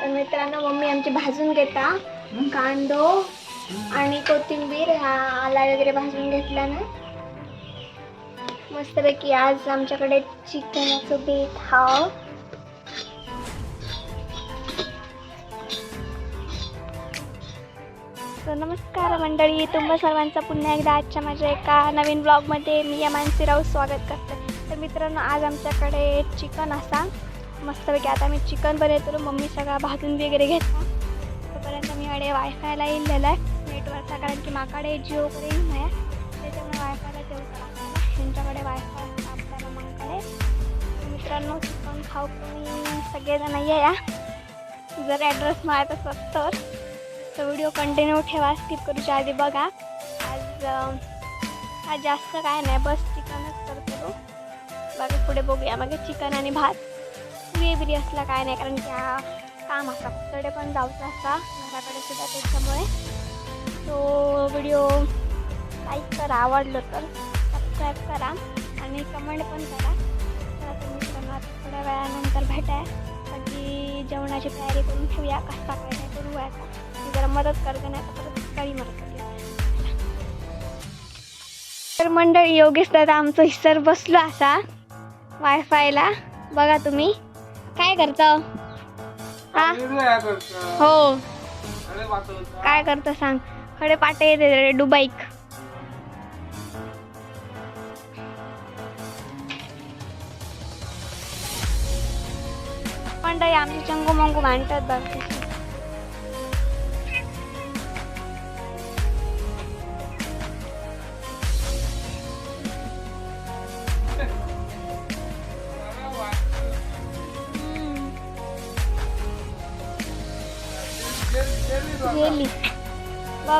तर मित्रांनो मम्मी आमची भाजून घेता. कांदो आणि कोथिंबीर हा आला वगैरे भाजून घेतला ना मस्तपैकी आज आमच्याकडे चिकनाचं बेत हाव. तर नमस्कार मंडळी तुम्हा सर्वांचं पुन्हा एकदा आजच्या माझ्या एका नवीन ब्लॉगमध्ये मी या मानसीराव स्वागत करते. तर मित्रांनो आज आमच्याकडे चिकन असा. मस्तपैकी आता मी चिकन बनवतो मम्मी सगळा भाजून वगैरे घेतला तोपर्यंत मी कडे वायफायला येईलेला आहे. नेटवर्कचा कारण की माकडे जिओ कडे नाही आहे. त्याच्यामुळे वायफायला ठेवता त्यांच्याकडे वायफाय आपल्याला माकडे. मित्रांनो चिकन खाऊ तुम्ही सगळेजण या या. जर ॲड्रेस माहीत असत तर. तर व्हिडिओ कंटिन्यू ठेवा. स्किप करूच्या आधी बघा. आज आज जास्त काय नाही. बस चिकनच करतो. बाकी पुढे बघूया. मग चिकन आणि भात. फ्री असला काय नाही कारण त्या काम असा कडे पण जाऊचा असा घराकडे सुद्धा त्याच्यामुळे. तो व्हिडिओ लाईक करा आवडलं तर सबस्क्राईब करा आणि कमेंट पण करा. तर आता आता थोड्या वेळानंतर भेटाय. बाकी जेवणाची तयारी करून ठेवूया कसा काय नाही करू आता. मी जरा मदत करते नाही तर परत सकाळी मदत तर मंडळी योगेश दादा आमचं हिस्सर बसलो असा वायफायला बघा तुम्ही. काय करतो? हा. हो काय करतो सांग. खडे पाटे येते रे डुबाईक. मंडळी आमची चंगू मंगू भांडतात बघ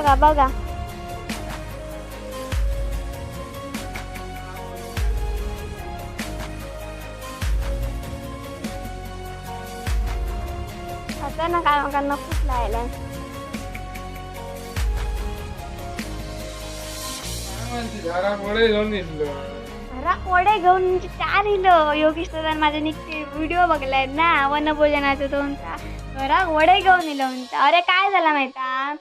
बघा बघा आता ना काय मग नकोच लायला घरा कोडे घेऊन चार इलो योगेश दादा माझे निघते व्हिडिओ बघलाय ना वनभोजनाचं दोन घरा ओढे घेऊन इलो म्हणता अरे काय झाला माहिता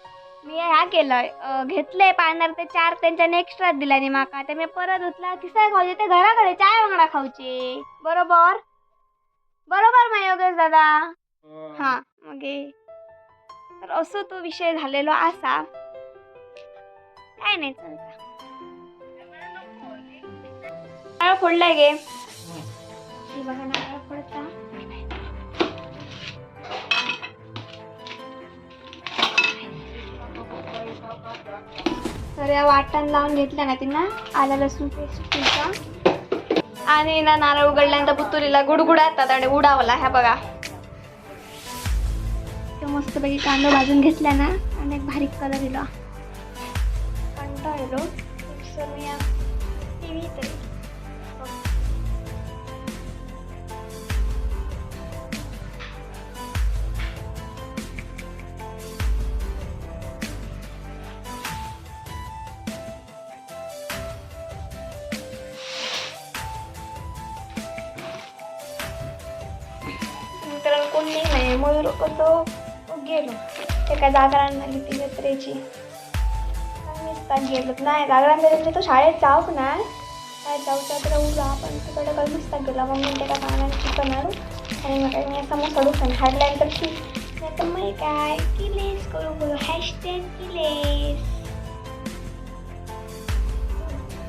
मी ह्या केलं घेतले पाण्यावर ते चार त्यांच्याने एक्स्ट्रा दिला आणि माका. ते मी परत उचला किसा खाऊचे ते घराकडे चाय वांगडा खाऊचे. बरोबर? बरोबर मा योगेश दादा? हा. मग. हे. तर असं तो विषय झालेलो असा. काय नाही चलता. फोडलाय गे. बघा नारळ तर या वाटण लावून घेतल्या ना तिनं. आला लसूण पेस्ट तिचा आणि ना नारळ उघडल्यानंतर पुतुरीला गुडगुडातात आणि उडावला ह्या बघा. तो मस्तपैकी कांदा भाजून घेतला ना आणि एक बारीक कलर दिला. कंटाळलो. मिक्सर मी कोणी नाही मयूर कसं गेलो. एका जागरण झाली ती जत्रेची. नुसता गेलो? नाही जागरण झाली तो शाळेत जाऊक नाही काय जाऊचा तर उजा आपण. तिकडे काही नुसता गेला मी त्याला पाण्याने चिकन आणू आणि मग मी समोसा दुखान हाडल्यानंतर ठीक नाही तर मग काय? किलेस करू बोलू. हॅशटॅग किलेस.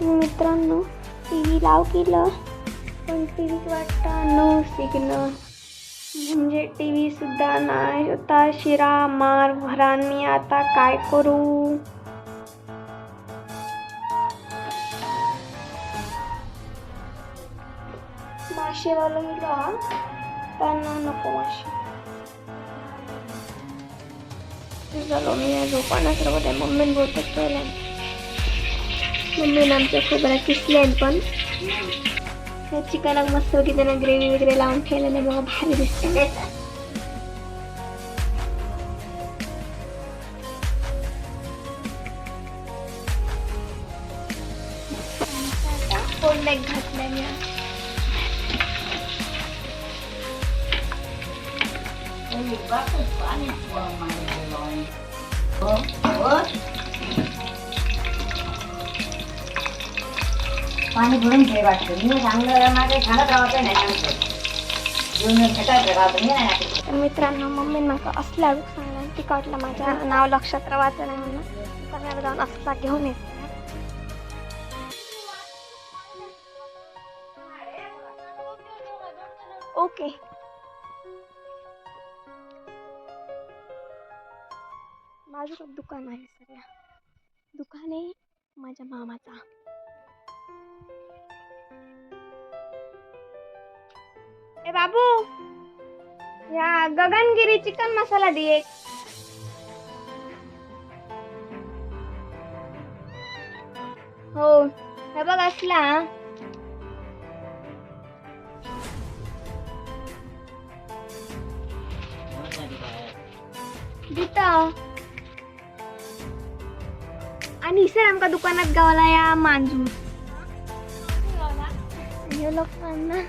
हो, मित्रांनो टी व्ही लाव केलं. पण टी व्हीत वाटतं नो सिग्नल म्हणजे टी व्ही सुद्धा नाही. होता शिरा मार भरान मी आता काय करू? माशेवाला गेलो हा पण नको मासे. झालो मी या झोपाना सर्व त्या मम्मीने बहुतेक केलं मम्मीने आमच्या खोबऱ्या किसल्या पण. त्या चिकनाला मस्त की त्यानं ग्रेव्ही वगैरे लावून ठेवलेलं बघा भारी दिसते फोडले घातले मी आज. पाणी भरून घे वाटतं मी सांगलं माझे सांगत राहायचं नाही सांगतो मित्रांनो मम्मी म्हाका असल्या लोक सांगला तिकडला माझ्या नाव लक्षात राहायचं नाही म्हणून. सगळ्याला जाऊन असला घेऊन येत. ओके. माझं दुकान आहे सगळ्या दुकान आहे माझ्या मामाचा. ए बाबू या गगनगिरी चिकन मसाला दे एक हो हे बघ असला दिता आणि सर आमका दुकानात गावला या मांजूर हे लोकांना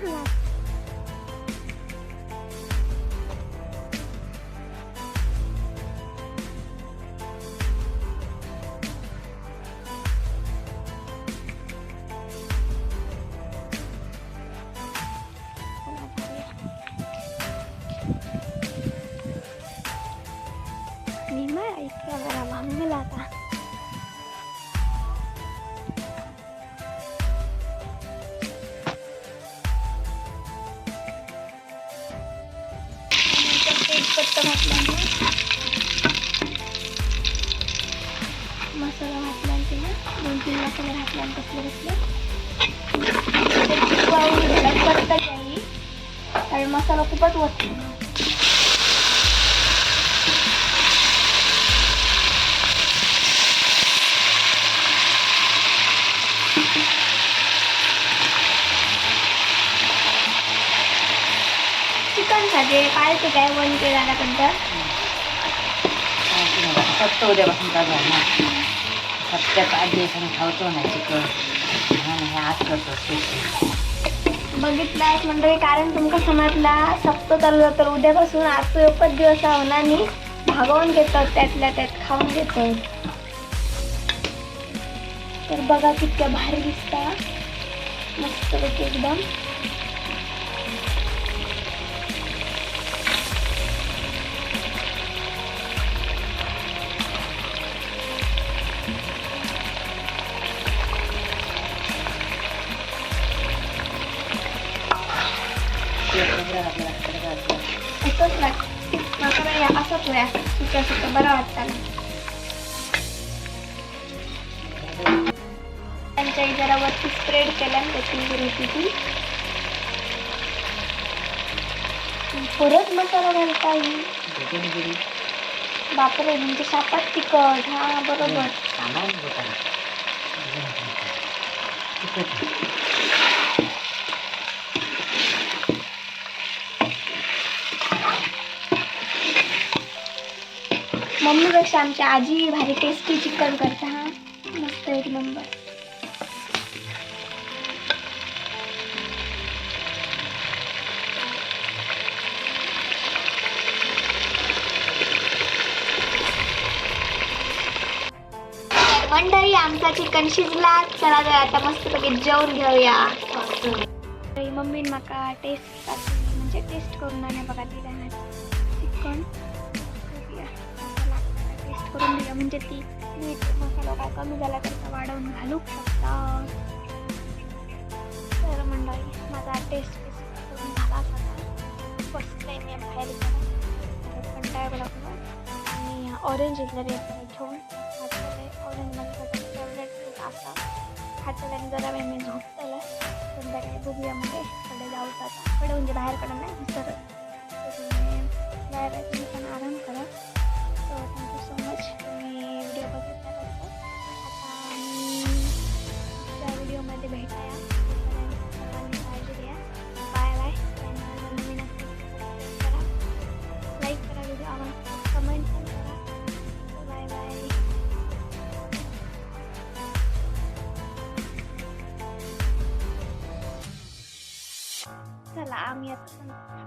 भांगला आता नंतर तेजपत्ता घातल्याने मसाला घातल्याने ना दोन तीन मसाले घातल्याने कसले कसले परत जाईल कारण चिकनसाठी पाहिजे काय वन के झाल्यानंतर फक्त उद्यापासून आहे ना सत्यात आठ दिवसांनी खावतो ना चिकन. म्हणून हे आज करतो स्पेशल. बघितलं आहे मंडळी कारण तुमका समजला सप्त चालू तर उद्यापासून आज तो एकच दिवस होणार आणि भागवून घेतात त्यातल्या त्यात खाऊन घेतात तर बघा कितक्या भारी दिसता मस्तपैकी एकदम आपल्याला करायचं. असंच लाग माका बाई असंच वया सुक्या सुक्या बरं वाटतं वरती स्प्रेड केला त्याची रेसिपी परत मसाला घालता येईल. बापरे म्हणजे शापात तिखट हा बरोबर. तिखट. मम्मीपेक्षा आमची आजी भारी टेस्टी चिकन करता हा. मस्त एक नंबर मंडळी आमचा चिकन शिजला. चला तर आता मस्तपैकी जेवून घेऊया. मम्मीन म्हाका टेस्ट म्हणजे टेस्ट करून आणि बघा दिला चिकन. टेस्ट करून दिलं म्हणजे ती मीठ मसाला काय कमी झाला तर वाढवून घालू शकता. तर मंडळी माझा टेस्ट करून झाला बसलाय मी बाहेर. गेला कंटाळ आणि ऑरेंज इथलं घेऊन ऑरेंज माझं फेवरेट फ्रूट असा खायचं आणि जरा वेळ मी झोपताला संध्याकाळी बघूया म्हणजे कडे जाऊ आता कडे म्हणजे बाहेर नाही तर बाहेर आहे तुम्ही पण आराम करा. सो चला आम्ही